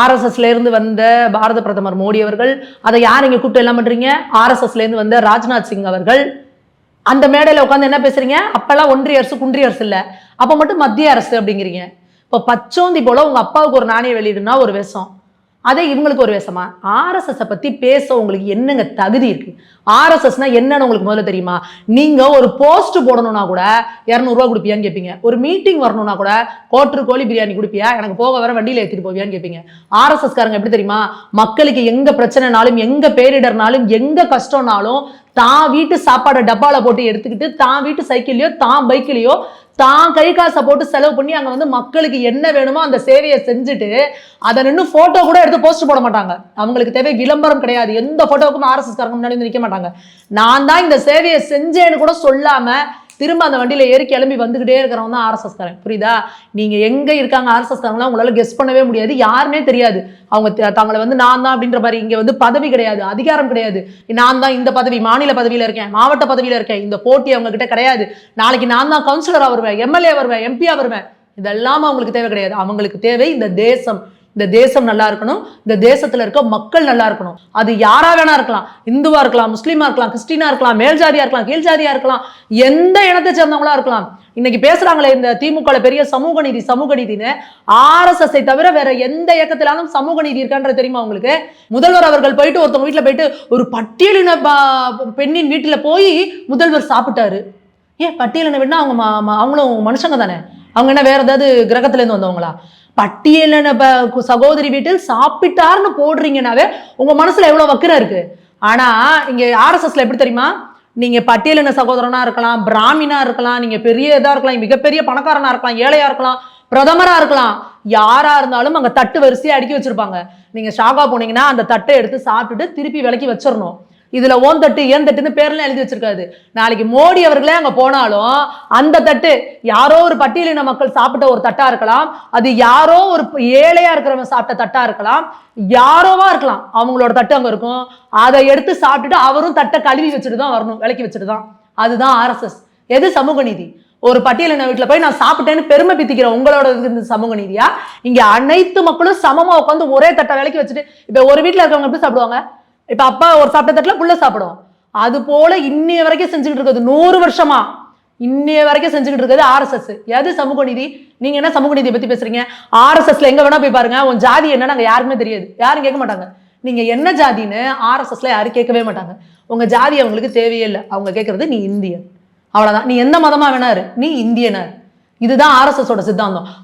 ஆர்எஸ்எஸ்ல இருந்து வந்த பாரத பிரதமர் மோடி அவர்கள் அதை யார் இங்க கூப்பிட்டு எல்லாம் பண்றீங்க? ஆர்எஸ்எஸ்ல இருந்து வந்த ராஜ்நாத் சிங் அவர்கள். அந்த மேடையில் உட்காந்து என்ன பேசுறீங்க? அப்பெல்லாம் ஒன்றிய அரசு குன்றிய அரசு இல்ல. அப்ப மட்டும் மத்திய அரசு அப்படிங்கிறீங்க. இப்போ பச்சோந்தி போல உங்க அப்பாவுக்கு ஒரு நாணய வெளியிடுனா ஒரு விஷம். அதே இவங்களுக்கு ஒரு வேஷமா ஆர்எஸ்எஸ் பற்றி பேச உங்களுக்கு என்னங்க தகுதி இருக்கு? ஆர்எஸ்எஸ்னா என்னன்னு உங்களுக்கு முதல்ல தெரியுமா? நீங்கள் ஒரு போஸ்ட் போடணும்னா கூட இரநூறுவா கொடுப்பியான்னு கேட்பீங்க ஒரு மீட்டிங் வரணும்னா கூட கோட்டரு கோழி பிரியாணி கொடுப்பியா? எனக்கு போக வர வண்டியில் எடுத்துகிட்டு போவியான்னு கேட்பீங்க ஆர்எஸ்எஸ்காரங்க எப்படி தெரியுமா? மக்களுக்கு எங்கே பிரச்சனைனாலும் எங்கே பேரிடர்னாலும் எங்கே கஷ்டம்னாலும் தான் வீட்டு சாப்பாடை டப்பாவில் போட்டு எடுத்துக்கிட்டு தான் வீட்டு சைக்கிள்லையோ தான் பைக்கிலையோ தான் கை காசை போட்டு செலவு பண்ணி அங்கே வந்து மக்களுக்கு என்ன வேணுமோ அந்த சேவையை செஞ்சுட்டு அதை நின்று ஃபோட்டோ கூட எடுத்து போஸ்ட் போட மாட்டாங்க. அவங்களுக்கு தேவை விளம்பரம் கிடையாது. எந்த ஃபோட்டோவுக்கும் ஆர்எஸ்எஸ் காரங்க முன்னாடி வந்து நிற்க மாட்டாங்க. நான் தான் இந்த சேவையை செஞ்சேன்னு கூட சொல்லாமல் திரும்ப அந்த வண்டியில் ஏறி கிளம்பி வந்துகிட்டே இருக்கிறவங்க தான் ஆர்எஸ்எஸ் காரன் புரியுதா? நீங்கள் எங்கே இருக்காங்க ஆர்எஸ்எஸ் காரங்களாம் உங்களால் கெஸ் பண்ணவே முடியாது. யாருன்னே தெரியாது. அவங்க த- தங்களை வந்து நான் தான் அப்படின்ற மாதிரி இங்கே வந்து பதவி கிடையாது அதிகாரம் கிடையாது. நான் தான் இந்த பதவி மாநில பதவியில் இருக்கேன் மாவட்ட பதவியில் இருக்கேன். இந்த போட்டி அவங்கக்கிட்ட கிடையாது. நாளைக்கு நான் தான் கவுன்சிலராக வருவேன் எம்எல்ஏ வருவேன் எம்பியாக வருவேன். இதெல்லாம் அவங்களுக்கு தேவை கிடையாது. அவங்களுக்கு தேவை இந்த தேசம். இந்த தேசம் நல்லா இருக்கணும் இந்த தேசத்துல இருக்க மக்கள் நல்லா இருக்கணும். அது யாரா வேணா இருக்கலாம். இந்துவா இருக்கலாம் முஸ்லீமா இருக்கலாம் கிறிஸ்டினா இருக்கலாம் மேல்ஜாதியா இருக்கலாம் கீழ்ஜாதியா இருக்கலாம் எந்த இனத்தை சேர்ந்தவங்களா இருக்கலாம். இன்னைக்கு பேசுறாங்களே இந்த திமுக பெரிய சமூக நீதி சமூக நீதின்னு. ஆர்எஸ்எஸ் தவிர வேற எந்த இயக்கத்திலாலும் சமூக நீதி இருக்கான்றது தெரியுமா உங்களுக்கு? முதல்வர் அவர்கள் போயிட்டு ஒருத்தவங்க வீட்டுல போயிட்டு ஒரு பட்டியலின பெண்ணின் வீட்டுல போய் முதல்வர் சாப்பிட்டாரு. ஏன் பட்டியலின வேணா அவங்க அவங்களும் மனுஷங்க தானே? அவங்க என்ன வேற ஏதாவது கிரகத்துல இருந்து வந்தவங்களா? பட்டியலின ப- சகோதரி வீட்டில் சாப்பிட்டார்னு போடுறீங்கனாவே உங்க மனசுல எவ்வளவு வக்கிரம் இருக்கு? ஆனா இங்க ஆர்எஸ்எஸ்ல எப்படி தெரியுமா? நீங்க பட்டியலின சகோதரனா இருக்கலாம் பிராமினா இருக்கலாம் நீங்க பெரிய இதா இருக்கலாம் மிகப்பெரிய பணக்காரனா இருக்கலாம் ஏழையா இருக்கலாம் பிரதமரா இருக்கலாம். யாரா இருந்தாலும் அங்க தட்டு வரிசையை அடுக்கி வச்சிருப்பாங்க. நீங்க ஷாகா போனீங்கன்னா அந்த தட்டை எடுத்து சாப்பிட்டுட்டு திருப்பி விலக்கி வச்சிடணும் இதுல ஓன் தட்டு ஏன் தட்டுன்னு பேர்லாம் எழுதி வச்சிருக்காது நாளைக்கு மோடி அவர்களே அங்க போனாலும் அந்த தட்டு யாரோ ஒரு பட்டியலின மக்கள் சாப்பிட்ட ஒரு தட்டா இருக்கலாம். அது யாரோ ஒரு ஏழையா இருக்கிறவங்க சாப்பிட்ட தட்டா இருக்கலாம். யாரோவா இருக்கலாம். அவங்களோட தட்டு அங்க இருக்கும். அதை எடுத்து சாப்பிட்டுட்டு அவரும் தட்டை கழுவி வச்சுட்டு தான் வரணும் விலக்கி வச்சுட்டு தான். அதுதான் ஆர்எஸ்எஸ் எது சமூக நீதி? ஒரு பட்டியலின வீட்டில் போய் நான் சாப்பிட்டேன்னு பெருமை பித்திக்கிற உங்களோட இது இந்த சமூக நீதியா? இங்க அனைத்து மக்களும் சமமா உட்காந்து ஒரே தட்டை விலக்கி வச்சுட்டு இப்ப ஒரு வீட்டில் இருக்கவங்க எப்படி சாப்பிடுவாங்க? இப்போ அப்பா ஒரு சாப்பிட்ட தட்டில் புள்ள சாப்பிடும். அது போல இன்னைய வரைக்கும் செஞ்சுக்கிட்டு இருக்கிறது நூறு வருஷமா. இன்னைய வரைக்கும் செஞ்சுக்கிட்டு இருக்கிறது ஆர்எஸ்எஸ் எது சமூக நீதி? நீங்க என்ன சமூக நீதியை பத்தி பேசுறீங்க? ஆர்எஸ்எஸ்ல எங்க வேணா போய் பாருங்க. உன் ஜாதி என்ன அங்க யாருக்குமே தெரியாது. யாரும் கேட்க மாட்டாங்க. நீங்க என்ன ஜாதின்னு ஆர்எஸ்எஸ்ல யாரும் கேட்கவே மாட்டாங்க. உங்க ஜாதி அவங்களுக்கு தேவையே இல்லை. அவங்க கேட்கறது நீ இந்தியன். அவ்வளவுதான். நீ எந்த மதமா வேணாரு? நீ இந்தியனார். இதுதான் ஆர்எஸ்எஸோட சித்தாந்தம்.